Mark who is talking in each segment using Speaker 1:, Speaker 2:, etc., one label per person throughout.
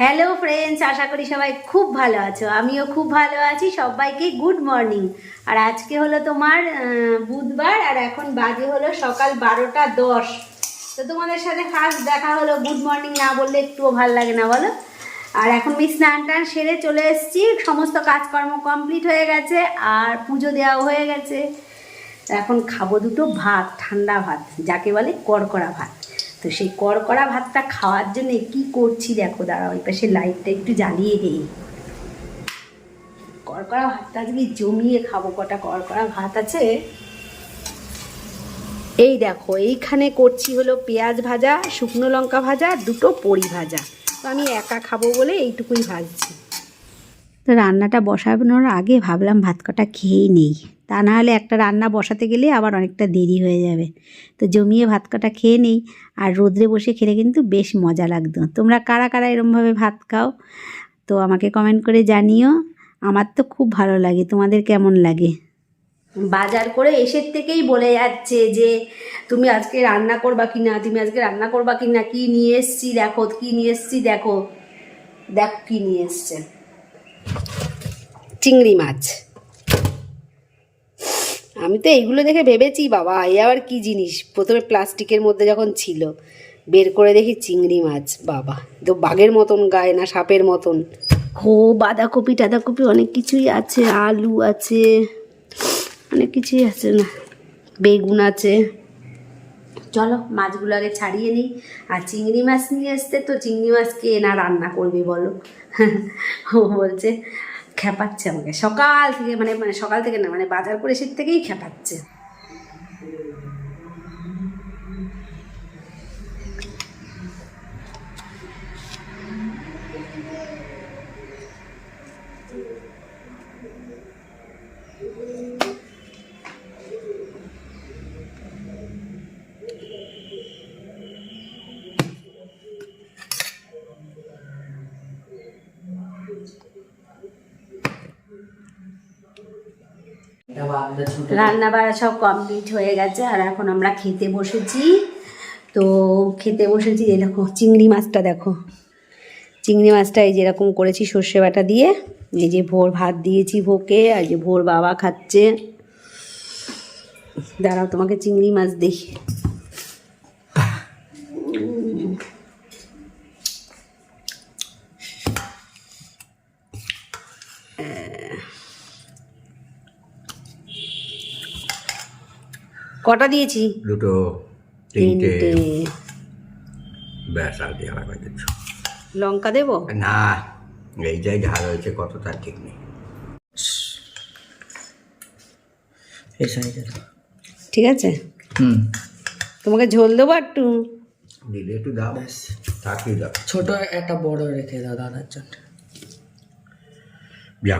Speaker 1: Hello friends আশা করি সবাই খুব ভালো আছো। আমিও খুব ভালো আছি। সবাইকে গুড মর্নিং আর আজকে হলো তোমার বুধবার, আর এখন বাজে হলো সকাল বারোটা দশ। তো তোমাদের সাথে ফার্স্ট দেখা হলো গুড মর্নিং না বললে একটুও ভালো লাগে না, বলো? আর এখন আমি স্নান টান সেরে চলে এসেছি। সমস্ত কাজকর্ম কমপ্লিট হয়ে গেছে, আর পুজো দেওয়াও হয়ে গেছে। এখন খাব দুটো ভাত, ঠান্ডা ভাত, যাকে বলে কড়কড়া ভাত। তো সেই কড়কড়া ভাতটা খাওয়ার জন্য কি করছি দেখো দাঁড়া ওই পাশে লাইটটা একটু জ্বালিয়ে দিই। কড়কড়া ভাতটা আজকে জমিয়ে খাব, কটা কড়কড়া ভাত আছে? এই দেখো, এইখানে করছি হলো পেঁয়াজ ভাজা, শুকনো লঙ্কা ভাজা, দুটো পরি ভাজা। তো আমি একা খাব বলে এইটুকুই ভাজছি। তো রান্নাটা বসানোর আগে ভাবলাম ভাত কটা খেয়েই নেই। তা না হলে একটা রান্না বসাতে গেলে আবার অনেকটা দেরি হয়ে যাবে। তো জমিয়ে ভাত কটা খেয়ে নেই আর রোদ্রে বসে খেলে কিন্তু বেশ মজা লাগতো। তোমরা কারা কারা এরমভাবে ভাত খাও, তো আমাকে কমেন্ট করে জানিও। আমার তো খুব ভালো লাগে, তোমাদের কেমন লাগে? বাজার করে এসের থেকেই বলে যাচ্ছে যে, তুমি আজকে রান্না করবা কি না তুমি আজকে রান্না করবা কি না কী নিয়ে এসছি? দেখো, কী নিয়ে এসছি? দেখো। দেখ, কী নিয়ে এসছে। চিংড়ি মাছ। আমি তো এইগুলো দেখে ভেবেছি, বাবা, এ আবার কি জিনিস? প্রথমে প্লাস্টিকের মধ্যে যখন ছিল, বের করে দেখি চিংড়ি মাছ, বাবা, তো বাঘের মতন গায়ে না সাপের মতন। ও, বাঁধাকপি, টাধাকপি অনেক কিছুই আছে, আলু আছে, অনেক কিছুই আছে না। বেগুন আছে। চলো মাছগুলো আগে ছাড়িয়ে নিই। আর চিংড়ি মাছ নিয়ে আসতে তো চিংড়ি মাছ কে না রান্না করবে বলো? ও বলছে খেপাচ্ছে আমাকে। সকাল থেকে মানে মানে সকাল থেকে না মানে বাজার করে এসে থেকেই খেপাচ্ছে রান্না বাড়া সব কমপ্লিট হয়ে গেছে, আর এখন আমরা খেতে বসেছি। তো খেতে বসেছি এই দেখো, চিংড়ি মাছটা দেখো। চিংড়ি মাছটা এই যেরকম করেছি সর্ষে বাটা দিয়ে। এই যে ভোর ভাত দিয়েছি ভোকে, আর যে ভোর বাবা খাচ্ছে। দাঁড়াও, তোমাকে চিংড়ি মাছ দেখি। কটা দিয়েছি?
Speaker 2: দুটো তিনটে। ব্যাস আর দিয়ে আলাদা কিছু।
Speaker 1: লঙ্কা দেবো?
Speaker 2: না এই যাই ঝাল হয়েছে কত তার ঠিক নেই।
Speaker 3: এই সাইডে।
Speaker 1: ঠিক আছে?
Speaker 3: হুম।
Speaker 1: তোমাকে ঝোল দেবো একটু?
Speaker 2: দিলে একটু দাও। থাকি দাও।
Speaker 3: ছোট একটা বড় রেখে দাও দাদার জন্য।
Speaker 2: যা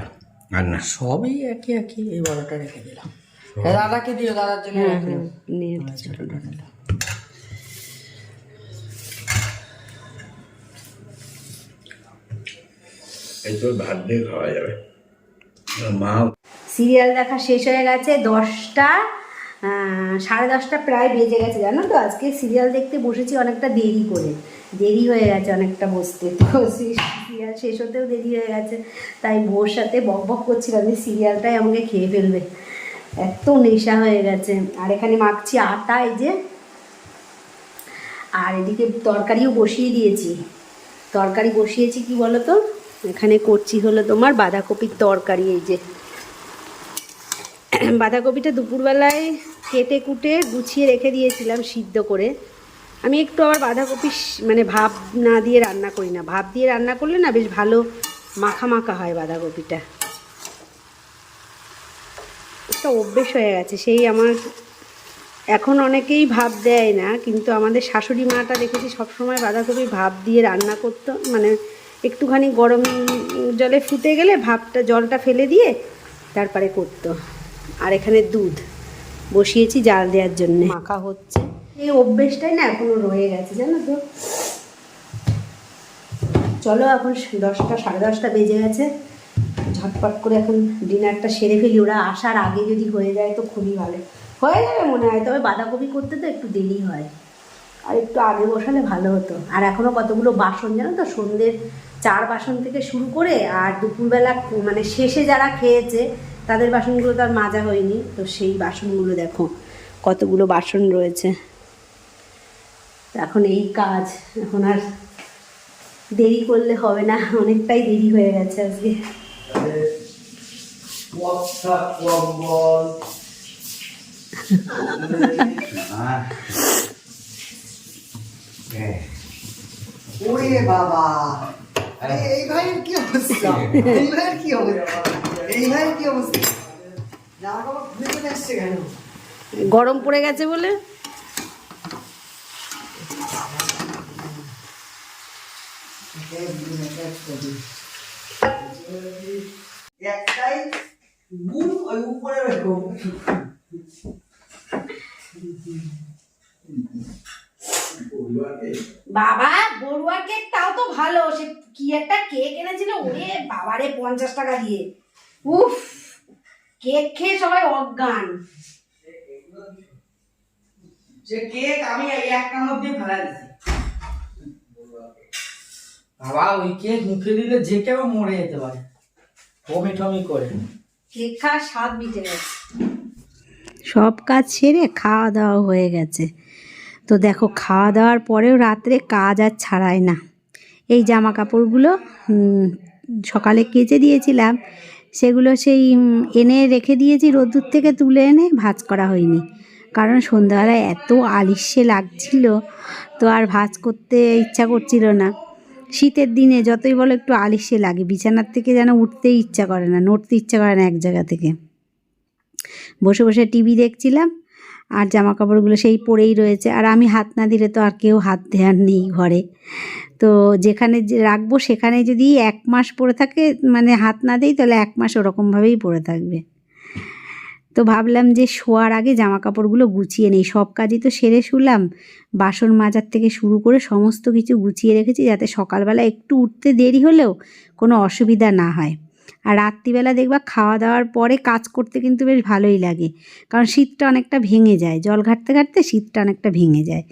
Speaker 2: আর না।
Speaker 3: সবই একই একই এই বড়টা রেখে দিলাম। দাদাকে দিও দাদার জন্য
Speaker 1: নিয়ে
Speaker 3: ছোটটা নিলাম
Speaker 2: এই তো ভাত দিয়ে খাওয়া যাবে। মা
Speaker 1: সিরিয়াল দেখা শেষ হয়ে গেছে দশটা আহ, সাড়ে দশটা প্রায় বেজে গেছে জানো তো? আজকে সিরিয়াল দেখতে বসেছি অনেকটা দেরি করে। দেরি হয়ে গেছে অনেকটা বসতে। তো সিরিয়াল শেষ হতেও দেরি হয়ে গেছে তাই ভোর সাথে বক বক করছিলাম যে সিরিয়ালটাই আমাকে খেয়ে ফেলবে। এত নেশা হয়ে গেছে। আর এখানে মাখছি আটা, এই যে। আর এদিকে তরকারিও বসিয়ে দিয়েছি। তরকারি বসিয়েছি কি বলো তো এখানে করছি হলো তোমার বাঁধাকপির তরকারি, এই যে। বাঁধাকপিটা দুপুরবেলায় কেটে কুটে গুছিয়ে রেখে দিয়েছিলাম সিদ্ধ করে। আমি একটু আবার বাঁধাকপি মানে ভাব না দিয়ে রান্না করি না। ভাব দিয়ে রান্না করলে না বেশ ভালো মাখা মাখা হয় বাঁধাকপিটা। একটা অভ্যেস হয়ে গেছে। সেই আমার এখন অনেকেই ভাব দেয় না কিন্তু আমাদের শাশুড়ি মাটা দেখেছি সবসময় বাঁধাকপি ভাব দিয়ে রান্না করতো। মানে একটুখানি গরম জলে ফুটে গেলে ভাবটা জলটা ফেলে দিয়ে তারপরে করতো। আর এখানে দুধ বসিয়েছি জাল দেওয়ার জন্য। মাখা হচ্ছে। এই অভ্যেসটাই না এখনও রয়ে গেছে জানো তো। চলো এখন দশটা সাড়ে দশটা বেজে গেছে। ঝটপট করে এখন ডিনারটা সেরে ফেলি। ওরা আসার আগে যদি হয়ে যায় তো খুবই ভালো। হয়ে যাবে মনে হয়, তবে বাঁধাকপি করতে তো একটু দেরি হয়। আর একটু আগে বসালে ভালো হতো। আর এখনও কতগুলো বাসন জানো তো? সন্ধ্যের চার বাসন থেকে শুরু করে আর দুপুরবেলা মানে শেষে যারা খেয়েছে, তাদের বাসনগুলো তো আর মাজা হয়নি। তো সেই বাসনগুলো দেখো, কতগুলো বাসন রয়েছে। এখন এই কাজ। এখন আর দেরি করলে হবে না। অনেকটাই দেরি হয়ে গেছে আজকে।
Speaker 3: ওরে বাবা। আরে এই ভাইয়ের কি অবস্থা? এই ভাইয়ের কি অবস্থা? এই ভাইয়ের কি অবস্থা? জামা কাপড় খুলে চলে এসছে কেন?
Speaker 1: গরম পড়ে গেছে বলে? বাবা বড়ুয়া কেক তাও তো ভালো। সে কি একটা কেক এনেছিল ওরে বাবারে, পঞ্চাশ টাকা দিয়ে। উফ কেক খেয়ে সবাই অজ্ঞান।
Speaker 3: যে কেক আমি এই একটার মধ্যে ফেলা বাবা ওই কেক মুখে দিলে যে কেউ মরে যেতে পারে। টমি টমি করে।
Speaker 1: কেক খাওয়ার স্বাদ মিটে গেছে। সব কাজ সেরে খাওয়া দাওয়া হয়ে গেছে। তো দেখো খাওয়া দাওয়ার পরেও রাত্রে কাজ আর ছাড়ায় না। এই জামা কাপড়গুলো উম, সকালে কেচে দিয়েছিলাম। সেগুলো সেই এনে রেখে দিয়েছি রোদ্দুর থেকে তুলে এনে ভাঁজ করা হয়নি। কারণ সন্ধ্যাবেলায় এত আলিস্যে লাগছিল তো আর ভাজ করতে ইচ্ছা করছিল না। শীতের দিনে যতই বলো একটু আলিশে লাগে, বিছানার থেকে যেন উঠতেই ইচ্ছা করে না, নড়তে ইচ্ছা করে না এক জায়গা থেকে। বসে বসে টিভি দেখছিলাম, আর জামা কাপড়গুলো সেই পরেই রয়েছে, আর আমি হাত না দিলে তো আর কেউ হাত দেওয়ার নেই ঘরে। তো যেখানে যে রাখব সেখানে যদি এক মাস পরে থাকে মানে হাত না দিই, তাহলে এক মাস ওরকমভাবেই পড়ে থাকবে। তো ভাবলাম যে শোয়ার আগে জামা কাপড়গুলো গুছিয়ে নেই। সব কাজই তো সেরে শুলাম। বাসন মাজার থেকে শুরু করে সমস্ত কিছু গুছিয়ে রেখেছি যাতে সকালবেলা একটু উঠতে দেরি হলেও কোনো অসুবিধা না হয়। আর রাত্রিবেলা দেখবা খাওয়া দাওয়ার পরে কাজ করতে কিন্তু বেশ ভালোই লাগে। কারণ শীতটা অনেকটা ভেঙে যায়। জল ঘাটতে ঘাটতে শীতটা অনেকটা ভেঙে যায়।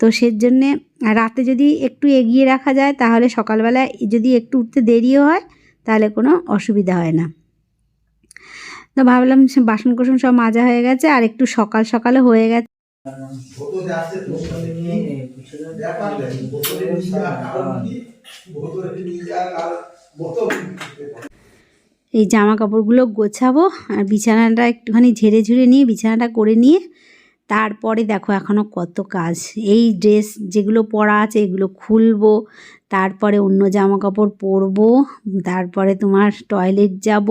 Speaker 1: তো সের জন্যে রাতে যদি একটু এগিয়ে রাখা যায়, তাহলে সকালবেলা যদি একটু উঠতে দেরিও হয়, তাহলে কোনো অসুবিধা হয় না। তো ভাবলাম বাসন কোসন সব মাজা হয়ে গেছে আর একটু সকাল সকালে হয়ে গেছে। এই জামা কাপড়গুলো গোছাবো আর বিছানাটা একটুখানি ঝেড়ে ঝুড়ে নিয়ে বিছানাটা করে নিয়ে তারপরে দেখো এখনও কত কাজ। এই ড্রেস যেগুলো পরা আছে এগুলো খুলবো, তারপরে অন্য জামা কাপড় পরবো, তারপরে তোমার টয়লেট যাব,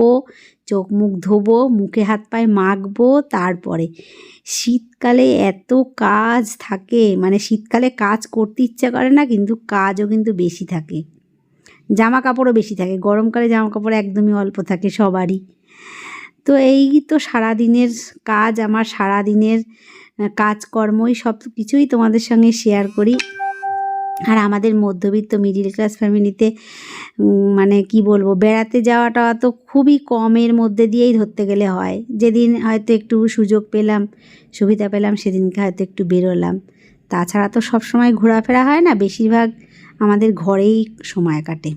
Speaker 1: চোখ মুখ ধোবো, মুখে হাত পায়ে মাখবো, তারপরে শীতকালে এত কাজ থাকে মানে শীতকালে কাজ করতে ইচ্ছা করে না, কিন্তু কাজও কিন্তু বেশি থাকে। জামা কাপড়ও বেশি থাকে, গরমকালে জামা কাপড় একদমই অল্প থাকে সবারই। তো এই তো সারাদিনের কাজ, আমার সারাদিনের কাজকর্মই সব কিছুই তোমাদের সঙ্গে শেয়ার করি। আর আমাদের মধ্যবিত্ত মিডিল ক্লাস ফ্যামিলিতে মানে কি বলব, বেড়াতে যাওয়াটা তো খুবই কমের মধ্যে দিয়েই ধরতে গেলে হয়। যেদিন হয়তো একটু সুযোগ পেলাম, সুবিধা পেলাম, সেদিনকে হয়তো একটু বেরোলাম। তাছাড়া তো সব সময় ঘোরাফেরা হয় না, বেশিরভাগ আমাদের ঘরেই সময় কাটে।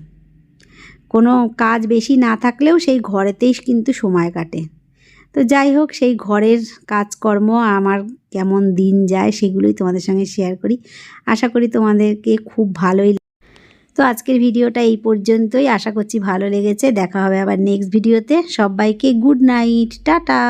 Speaker 1: কোনো কাজ বেশি না থাকলেও সেই ঘরেতেই কিন্তু সময় কাটে। তো যাই হোক, সেই ঘরের কাজকর্ম, আমার কেমন দিন যায় সেগুলোই তোমাদের সঙ্গে শেয়ার করি। আশা করি তোমাদেরকে খুব ভালোই তো আজকের ভিডিওটা এই পর্যন্তই। আশা করছি ভালো লেগেছে। দেখা হবে আবার নেক্সট ভিডিওতে সবাইকে গুড নাইট টাটা!